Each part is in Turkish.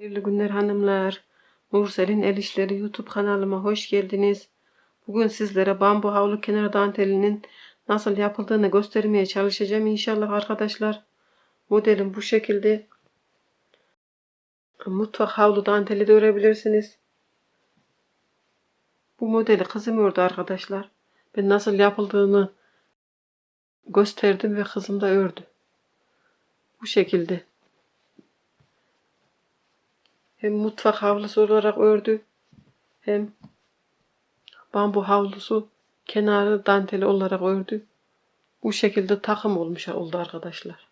Hayırlı günler hanımlar. Nursel'in El İşleri YouTube kanalıma hoş geldiniz. Bugün sizlere bambu havlu kenar dantelinin nasıl yapıldığını göstermeye çalışacağım inşallah arkadaşlar. Modelim bu şekilde. Mutfak havlu danteli de örebilirsiniz. Bu modeli kızım ördü arkadaşlar. Ben nasıl yapıldığını gösterdim ve kızım da ördü. Bu şekilde. Hem mutfak havlusu olarak ördü. Hem bambu havlusu kenarı danteli olarak ördü. Bu şekilde takım olmuş oldu arkadaşlar.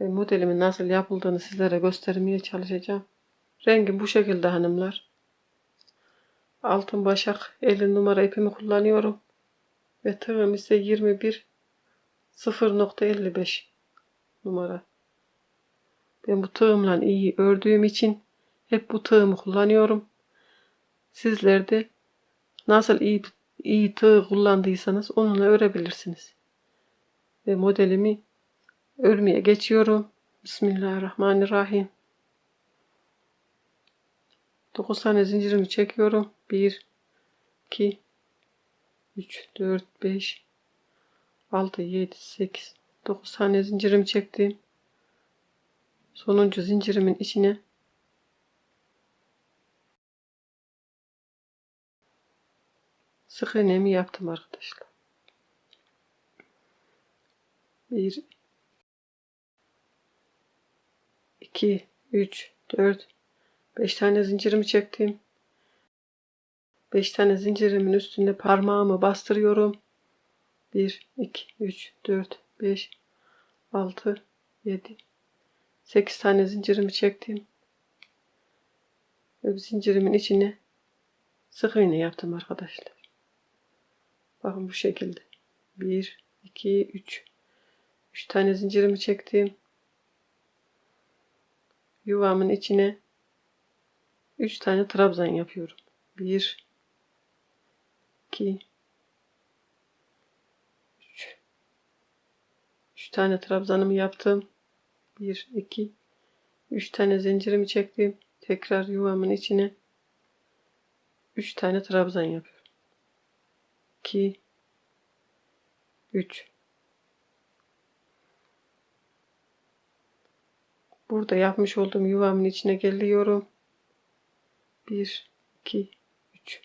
Ve modelimin nasıl yapıldığını sizlere göstermeye çalışacağım. Rengi bu şekilde hanımlar. Altın başak 50 numara ipimi kullanıyorum. Ve tığım ise 21 0.55 numara. Ben bu tığımla iyi ördüğüm için hep bu tığımı kullanıyorum. Sizler de nasıl iyi, iyi tığ kullandıysanız onunla örebilirsiniz. Ve modelimi örmeye geçiyorum. Bismillahirrahmanirrahim. 9 tane zincirimi çekiyorum. 1 2 3 4 5 6 7 8 9 tane zincirimi çektim. Sonuncu zincirimin içine sık iğnemi yaptım arkadaşlar. 1 2 3 4 5 tane zincirimi çektim. 5 tane zincirimin üstünde parmağımı bastırıyorum. 1 2 3 4 5 6 7 8 tane zincirimi çektim. Ve zincirimin içine sık iğne yaptım arkadaşlar. Bakın bu şekilde. 1 2 3 3 tane zincirimi çektim. Yuvamın içine 3 tane trabzan yapıyorum. 1 2 3 3 tane trabzanımı yaptım. 1 2 3 tane zincirimi çektim. Tekrar yuvamın içine 3 tane trabzan yapıyorum. 2 3 Burada yapmış olduğum yuvamın içine geliyorum. 1 2 3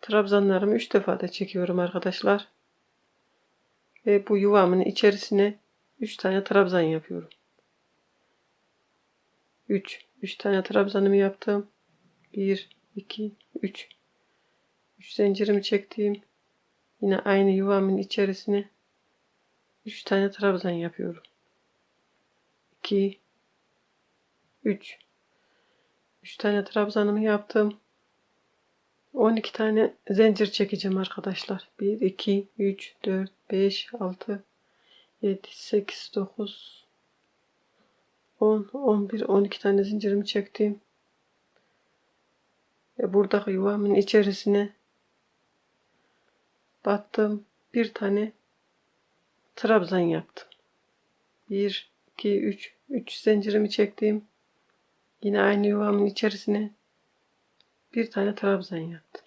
Trabzanlarımı 3 defa da çekiyorum arkadaşlar. Ve bu yuvamın içerisine 3 tane trabzan yapıyorum. 3 3 tane trabzanımı yaptım. 1 2 3 3 zincirimi çektim. Yine aynı yuvamın içerisine 3 tane trabzan yapıyorum. 2 3 3 tane trabzanımı yaptım. 12 tane zincir çekeceğim arkadaşlar. 1 2 3 4 5 6 7 8 9 10 11 12 tane zincirimi çektim. Ve buradaki yuvamın içerisine battım. Bir tane trabzan yaptım. 1 2 3 3 zincirimi çektim. Yine aynı yuvamın içerisine bir tane trabzan yaptım.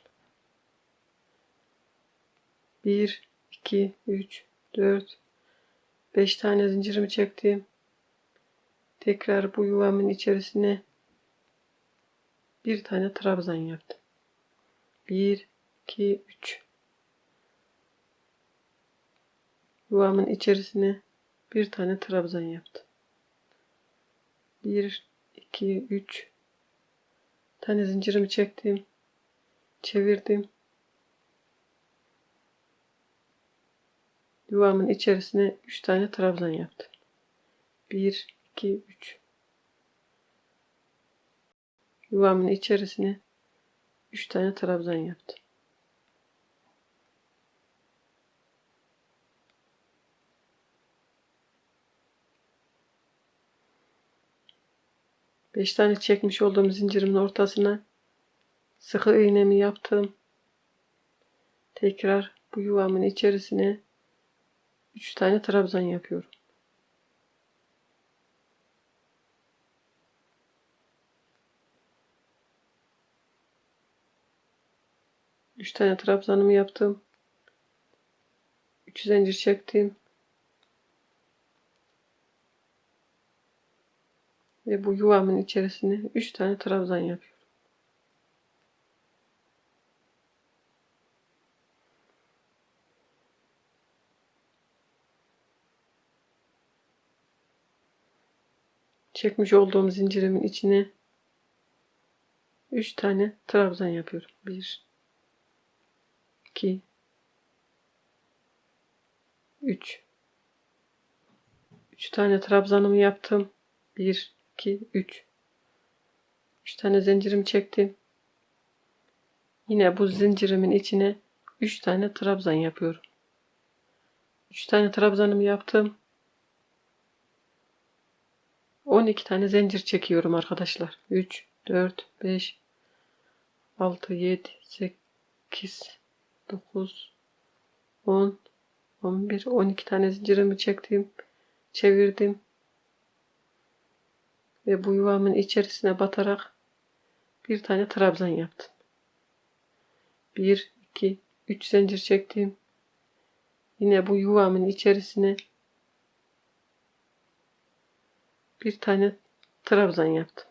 1 2 3 4 5 tane zincirimi çektim. Tekrar bu yuvamın içerisine bir tane trabzan yaptım. 1 2 3 Yuvamın içerisine bir tane trabzan yaptım. 1 2 3 tane zincirimi çektim. Çevirdim. Yuvamın içerisine 3 tane trabzan yaptım. 1 2 3 Yuvamın içerisine 3 tane trabzan yaptım. Beş tane çekmiş olduğum zincirimin ortasına sıkı iğnemi yaptım. Tekrar bu yuvamın içerisine 3 tane trabzan yapıyorum. 3 tane trabzanımı yaptım. 3 zincir çektim. Ve bu yuvamın içerisine 3 tane trabzan yapıyorum. Çekmiş olduğum zincirimin içine 3 tane trabzan yapıyorum. 1 2 3 3 tane trabzanımı yaptım. 1 2 3 3 tane zincirimi çektim. Yine bu zincirimin içine 3 tane trabzan yapıyorum. 3 tane trabzanımı yaptım. 12 tane zincir çekiyorum arkadaşlar. 3 4 5 6 7 8 9 10 11 12 tane zincirimi çektim. Çevirdim. Ve bu yuvamın içerisine batarak bir tane trabzan yaptım. 1 2 3 zincir çektim. Yine bu yuvamın içerisine bir tane trabzan yaptım.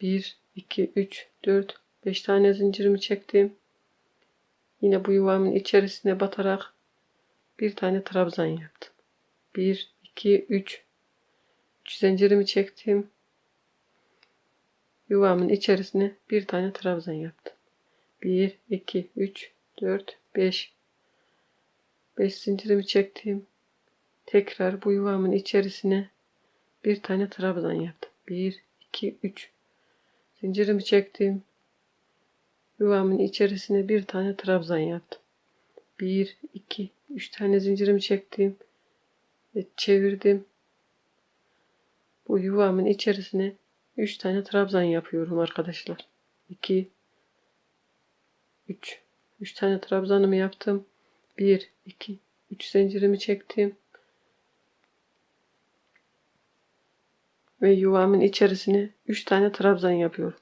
1 2 3 4 5 tane zincirimi çektim. Yine bu yuvamın içerisine batarak bir tane trabzan yaptım. 1 2 3 3 zincirimi çektim. Yuvamın içerisine bir tane trabzan yaptım. 1 2 3 4 5 5 zincirimi çektim. Tekrar bu yuvamın içerisine bir tane trabzan yaptım. 1 2 3 zincirimi çektim. Yuvamın içerisine bir tane trabzan yaptım. 1 2 3 tane zincirimi çektim ve çevirdim. Bu yuvamın içerisine 3 tane trabzan yapıyorum arkadaşlar. 2 3 3 tane trabzanımı yaptım. 1 2 3 zincirimi çektim. Ve yuvamın içerisine 3 tane trabzan yapıyorum.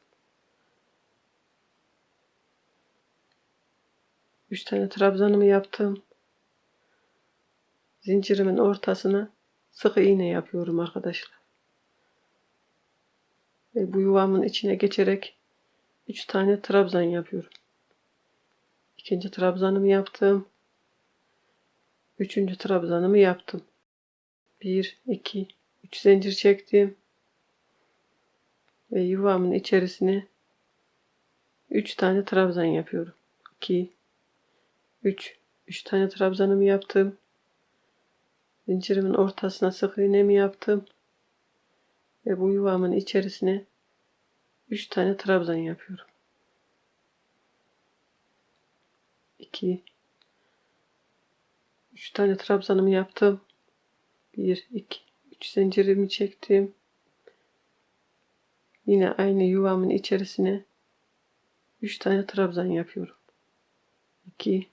3 tane trabzanımı yaptım. Zincirimin ortasına sık iğne yapıyorum arkadaşlar. Ve bu yuvamın içine geçerek 3 tane trabzan yapıyorum. İkinci trabzanımı yaptım. Üçüncü trabzanımı yaptım. 1 2 3 zincir çektim. Ve yuvamın içerisine 3 tane trabzan yapıyorum. 2 3 3 tane trabzanımı yaptım. Zincirimin ortasına sık iğnemi yaptım. Ve bu yuvamın içerisine 3 tane trabzan yapıyorum. 2 3 tane trabzanımı yaptım. 1 2 3 zincirimi çektim. Yine aynı yuvamın içerisine 3 tane trabzan yapıyorum. 2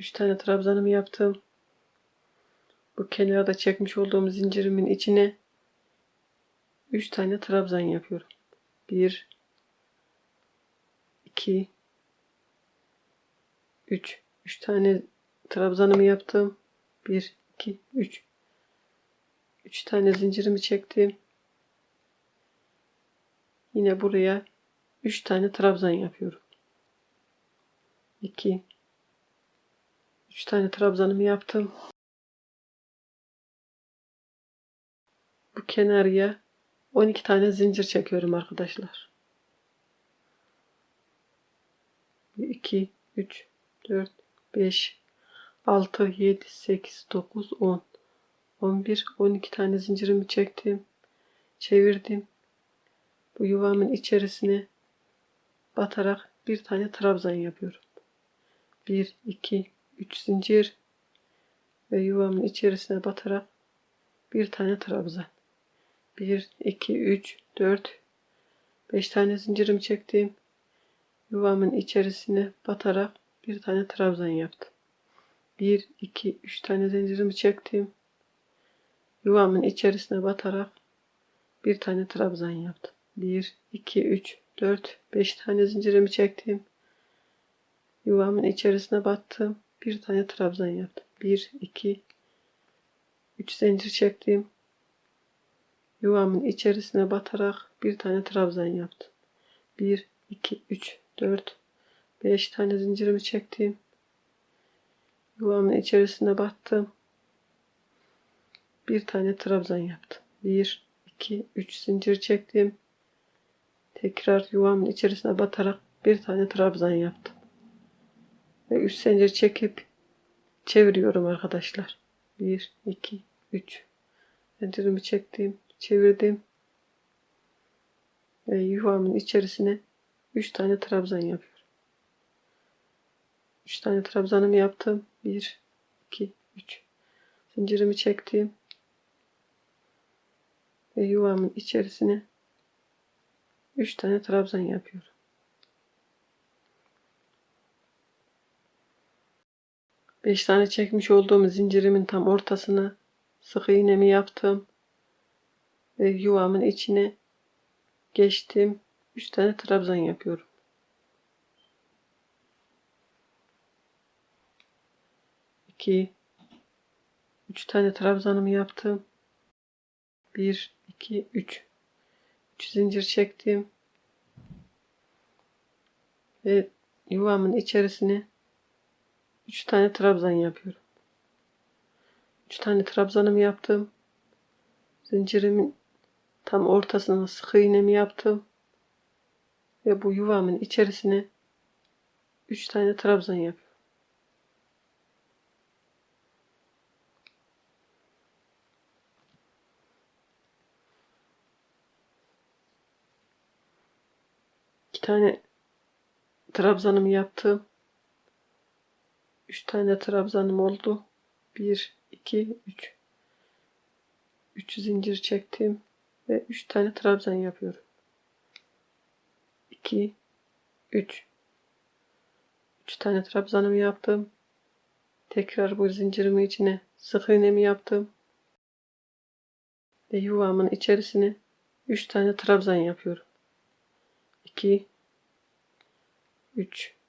3 tane trabzanımı yaptım. Bu kenarda çekmiş olduğum zincirimin içine 3 tane trabzan yapıyorum. 1 2 3 3 tane trabzanımı yaptım. 1 2 3 3 tane zincirimi çektim. Yine buraya 3 tane trabzan yapıyorum. 2 3 tane trabzanımı yaptım. Bu kenarıya 12 tane zincir çekiyorum arkadaşlar. 2 3 4 5 6 7 8 9 10 11 12 tane zincirimi çektim. Çevirdim. Bu yuvamın içerisine batarak bir tane trabzan yapıyorum. 1 2 3 zincir ve yuvamın içerisine batarak bir tane trabzan. 1 2 3 4 5 tane zincirimi çektim. Yuvamın içerisine batarak bir tane trabzan yaptım. 1 2 3 tane zincirimi çektim. Yuvamın içerisine batarak bir tane trabzan yaptım. 1 2 3 4, 5 tane zincirimi çektim. Yuvamın içerisine battım. Bir tane trabzan yaptım. 1, 2, 3 zincir çektim. Yuvamın içerisine batarak bir tane trabzan yaptım. 1, 2, 3, 4, 5 tane zincirimi çektim. Yuvamın içerisine battım. Bir tane trabzan yaptım. 1, 2, 3 zincir çektim. Tekrar yuvamın içerisine batarak bir tane trabzan yaptım. Ve 3 zincir çekip çeviriyorum arkadaşlar. 1, 2, 3. Zincirimi çektim. Çevirdim. Ve yuvamın içerisine 3 tane trabzan yapıyorum. 3 tane trabzanımı yaptım. 1, 2, 3. Zincirimi çektim. Ve yuvamın içerisine 3 tane trabzan yapıyorum. Beş tane çekmiş olduğum zincirimin tam ortasına sık iğnemi yaptım. Ve yuvamın içine geçtim. 3 tane trabzan yapıyorum. İki, üç tane trabzanımı yaptım. Bir, iki, üç. Üç zincir çektim. Ve yuvamın içerisine üç tane trabzan yapıyorum. Üç tane trabzanımı yaptım. Zincirimin tam ortasına sık iğnemi yaptım. Ve bu yuvamın içerisine üç tane trabzan yapıyorum. İki tane trabzanımı yaptım. Üç tane trabzanım oldu. Bir, iki, üç. Üç zincir çektim ve üç tane trabzan yapıyorum. 2 3 3 tane trabzanımı yaptım. Tekrar bu zincirimin içine sık iğnemi yaptım. Ve yuvamın içerisine 3 tane trabzan yapıyorum. 2 3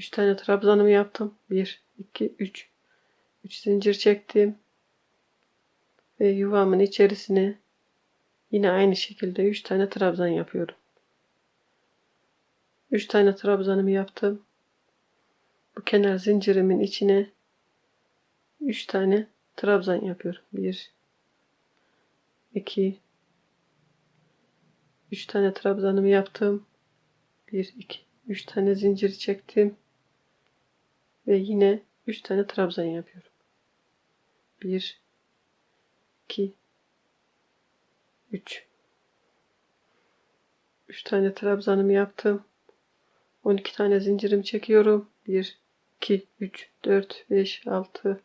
3 tane trabzanımı yaptım. 1 2 3 3 zincir çektim. Ve yuvamın içerisine yine aynı şekilde 3 tane trabzan yapıyorum. 3 tane trabzanımı yaptım. Bu kenar zincirimin içine 3 tane trabzan yapıyorum. 1 2 3 tane trabzanımı yaptım. 1 2 3 tane zincir çektim. Ve yine 3 tane trabzan yapıyorum. 1 2 3 3 tane trabzanımı yaptım. 12 tane zincirim çekiyorum. 1 2 3 4 5 6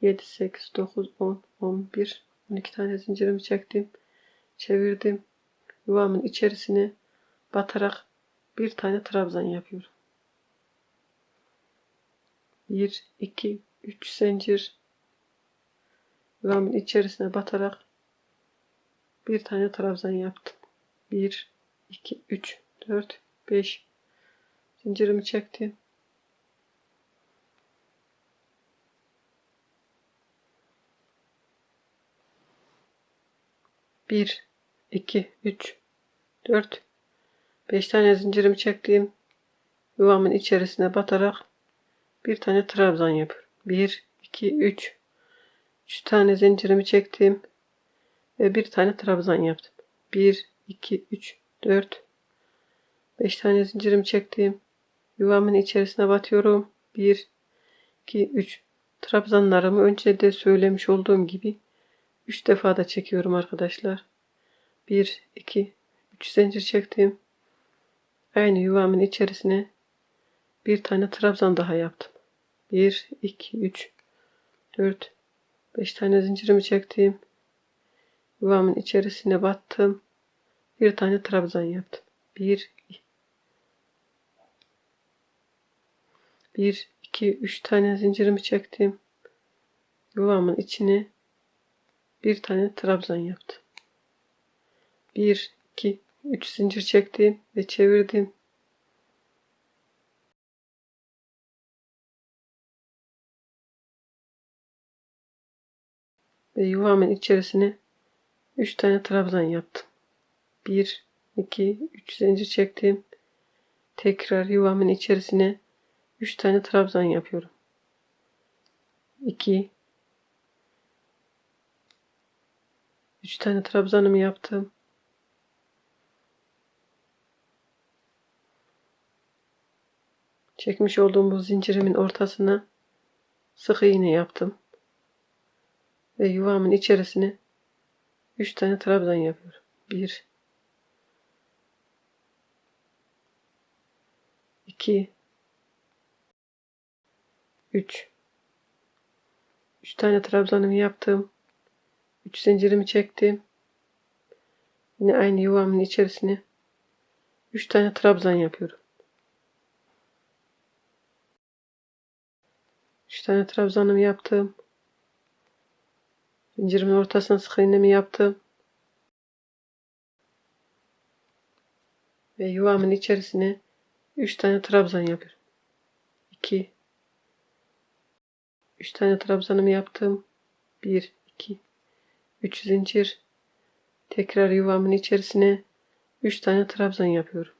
7 8 9 10 11 12 tane zincirimi çektim. Çevirdim. Yuvamın içerisine batarak bir tane trabzan yapıyorum. 1 2 3 zincir yuvamın içerisine batarak bir tane trabzan yaptım. 1 2 3 4 5 zincirimi çektim. Bir, iki, üç, dört, beş tane zincirimi çektim. Yuvamın içerisine batarak bir tane trabzan yapıyorum. Bir, iki, üç, üç tane zincirimi çektim ve bir tane trabzan yaptım. Bir, iki, üç, dört, beş tane zincirimi çektim. Yuvamın içerisine batıyorum. 1, 2, 3. Trabzanlarımı önce de söylemiş olduğum gibi 3 defa da çekiyorum arkadaşlar. 1, 2, 3 zincir çektim. Aynı yuvamın içerisine bir tane trabzan daha yaptım. 1, 2, 3, 4, 5 tane zincirimi çektim. Yuvamın içerisine battım. Bir tane trabzan yaptım. 1, 1, 2, 3 tane zincirimi çektim. Yuvamın içine bir tane trabzan yaptım. 1, 2, 3 zincir çektim ve çevirdim. Yuvamın içerisine 3 tane trabzan yaptım. 1 2 3 zincir çektim. Tekrar yuvamın içerisine 3 tane trabzan yapıyorum. 2 3 tane trabzanımı yaptım. Çekmiş olduğum bu zincirimin ortasına sık iğne yaptım. Ve yuvamın içerisine 3 tane trabzan yapıyorum. 1 2 3 3 tane trabzanımı yaptım. 3 zincirimi çektim. Yine aynı yuvamın içerisine 3 tane trabzan yapıyorum. 3 tane trabzanımı yaptım. Zincirimin ortasına sık iğnemi yaptım. Ve yuvamın içerisine 3 tane trabzan yapıyorum. 2 3 tane trabzanımı yaptım. 1 2 3 zincir. Tekrar yuvamın içerisine 3 tane trabzan yapıyorum.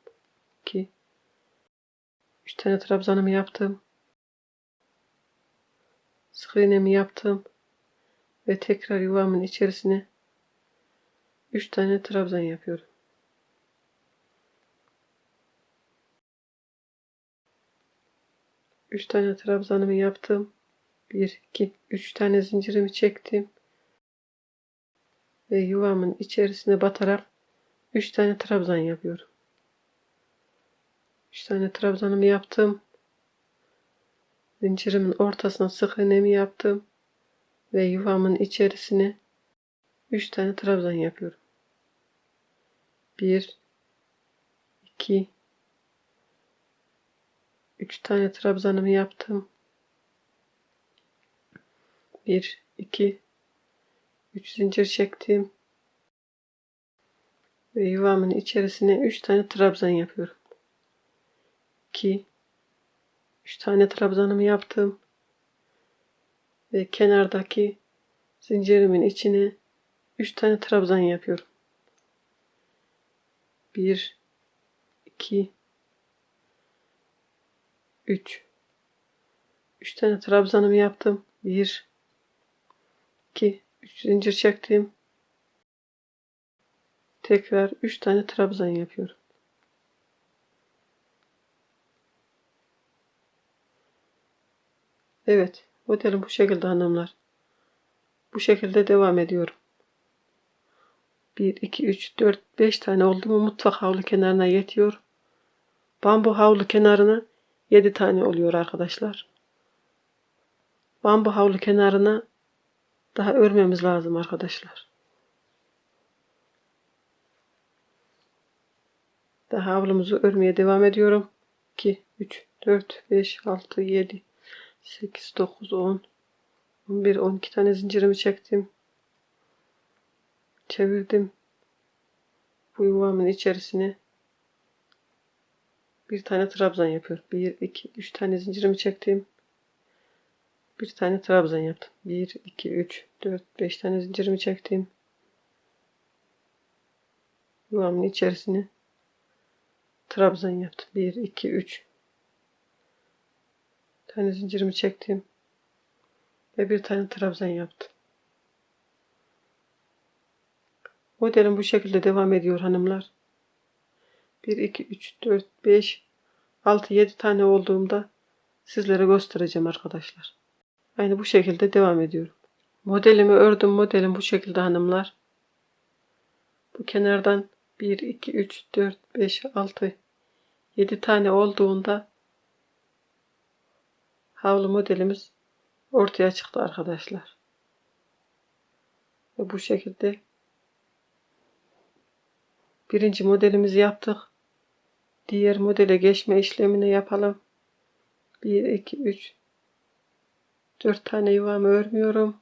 2 3 tane trabzanımı yaptım. Sık iğnemi yaptım. Ve tekrar yuvamın içerisine 3 tane trabzan yapıyorum. Üç tane trabzanımı yaptım. Bir, iki, üç tane zincirimi çektim. Ve yuvamın içerisine batarak üç tane trabzan yapıyorum. Üç tane trabzanımı yaptım. Zincirimin ortasına sık iğnemi yaptım. Ve yuvamın içerisine üç tane trabzan yapıyorum. Bir, iki, üç tane trabzanımı yaptım. 1 2 3 zincir çektim. Ve yuvamın içerisine 3 tane trabzan yapıyorum. 2 3 tane trabzanımı yaptım. Ve kenardaki zincirimin içine 3 tane trabzan yapıyorum. 1 2 3 3 tane trabzanımı yaptım. 1 2 3 zincir çektim. Tekrar 3 tane trabzan yapıyorum. Evet, modelim bu şekilde hanımlar. Bu şekilde devam ediyorum. 1 2 3 4 5 tane oldu mu mutfak havlu kenarına yetiyor. Bambu havlu kenarına 7 tane oluyor arkadaşlar. Bambu havlu kenarına daha örmemiz lazım arkadaşlar. Daha havlumuzu örmeye devam ediyorum. 2, 3, 4, 5, 6, 7, 8, 9, 10, 11, 12 tane zincirimi çektim. Çevirdim. Bu yuvamın içerisine bir tane trabzan yapıyorum. 1, 2, 3 tane zincirimi çektim. Bir tane trabzan yaptım. 1, 2, 3, 4, 5 tane zincirimi çektim. Yuvamın içerisine trabzan yaptım. 1, 2, 3 tane zincirimi çektim. Ve bir tane trabzan yaptım. Modelim bu şekilde devam ediyor hanımlar. 1, 2, 3, 4, 5, 6, 7 tane olduğumda sizlere göstereceğim arkadaşlar. Aynı bu şekilde devam ediyorum. Modelimi ördüm. Modelim bu şekilde hanımlar. Bu kenardan 1, 2, 3, 4, 5, 6, 7 tane olduğunda havlu modelimiz ortaya çıktı arkadaşlar. Ve bu şekilde birinci modelimizi yaptık. Diğer modele geçme işlemini yapalım. 1, 2, 3, 4 tane yuvamı örmüyorum.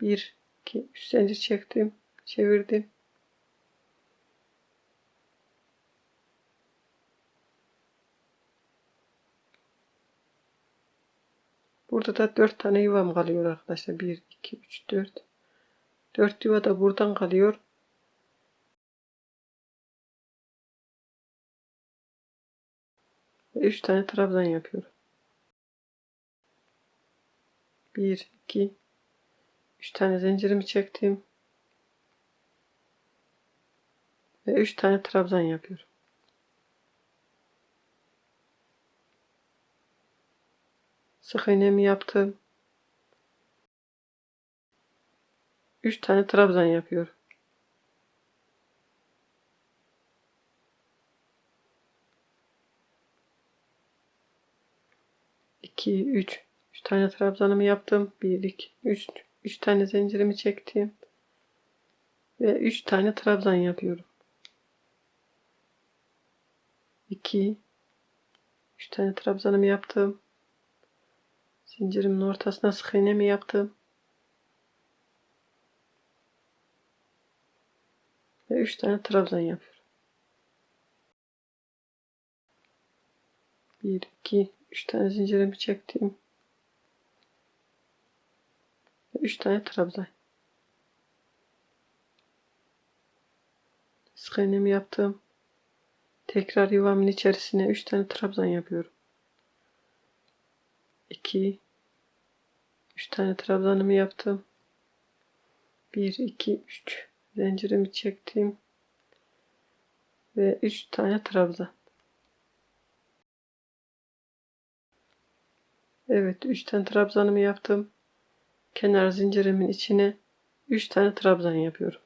1 2 3 zincir çektim çevirdim Burada da 4 tane yuvam kalıyor arkadaşlar. 1, 2, 3, 4. 4 yuva da buradan kalıyor. Ve 3 tane trabzan yapıyorum. 1, 2, 3 tane zincirimi çektim. Ve 3 tane trabzan yapıyorum. Sık iğnemi yaptım. 3 tane trabzan yapıyorum. İki, üç. Üç tane trabzanımı yaptım. Bir, iki, üç. Üç tane zincirimi çektim. Ve üç tane trabzan yapıyorum. İki. Üç tane trabzanımı yaptım. Zincirimin ortasına sık iğnemi yaptım. Ve 3 tane trabzan yapıyorum. 1, 2, 3 tane zincirimi çektim. Ve 3 tane trabzan. Sık iğnemi yaptım. Tekrar yuvamın içerisine 3 tane trabzan yapıyorum. 2 3 tane trabzanımı yaptım. 1 2 3 zincirimi çektim. Ve 3 tane trabzan. Evet 3 tane trabzanımı yaptım. Kenar zincirimin içine 3 tane trabzan yapıyorum.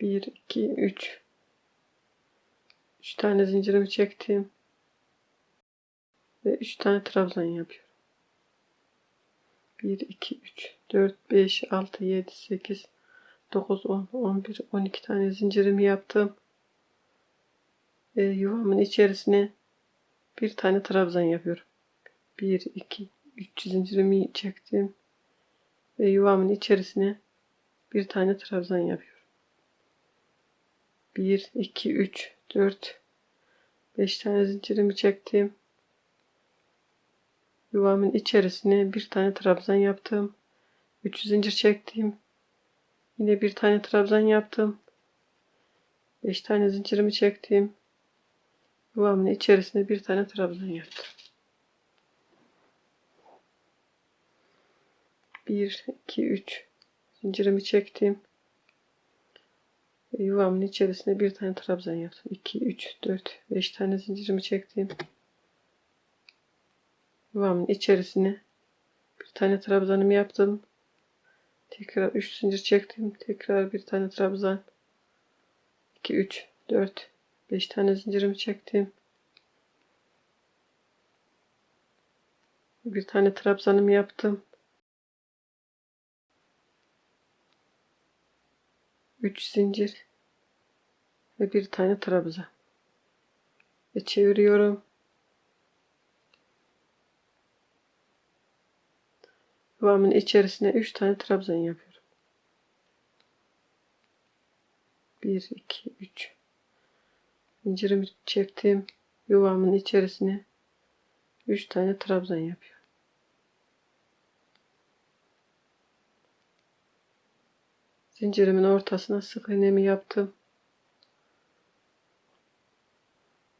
Bir, iki, üç. Üç tane zincirimi çektim. Ve üç tane trabzan yapıyorum. Bir, iki, üç, dört, beş, altı, yedi, sekiz, dokuz, on, on bir, on iki tane zincirimi yaptım. Ve yuvamın içerisine bir tane trabzan yapıyorum. Bir, iki, üç zincirimi çektim. Ve yuvamın içerisine bir tane trabzan yapıyorum. 1, 2, 3, 4, 5 tane zincirimi çektim. Yuvamın içerisine bir tane trabzan yaptım. 3 zincir çektim. Yine bir tane trabzan yaptım. 5 tane zincirimi çektim. Yuvamın içerisine bir tane trabzan yaptım. 1, 2, 3 zincirimi çektim yuvamın içerisine bir tane trabzan yaptım. 2, 3, 4, 5 tane zincirimi çektim. Yuvamın içerisine bir tane trabzanımı yaptım. Tekrar 3 zincir çektim. Tekrar bir tane trabzan. 2, 3, 4, 5 tane zincirimi çektim. Bir tane trabzanımı yaptım. 3 zincir ve bir tane trabzan ve çeviriyorum. Yuvamın içerisine 3 tane trabzan yapıyorum. 1 2 3 zincirimi çektim. Yuvamın içerisine 3 tane trabzan yapıyorum. Zincirimin ortasına sık iğnemi yaptım.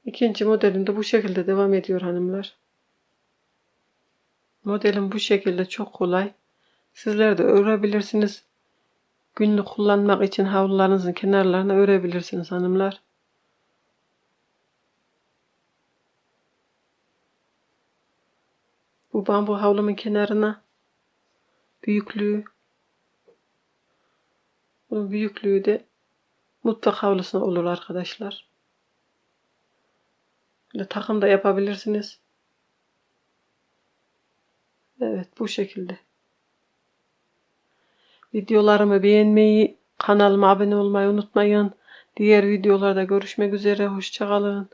İkinci modelim de bu şekilde devam ediyor hanımlar. Modelim bu şekilde çok kolay. Sizler de örebilirsiniz. Günlük kullanmak için havlularınızın kenarlarına örebilirsiniz hanımlar. Bu bambu havlumun kenarına büyüklüğü bunun büyüklüğü de mutfak havlusuna olur arkadaşlar. Böyle takım da yapabilirsiniz. Evet bu şekilde. Videolarımı beğenmeyi, kanalıma abone olmayı unutmayın. Diğer videolarda görüşmek üzere. Hoşçakalın.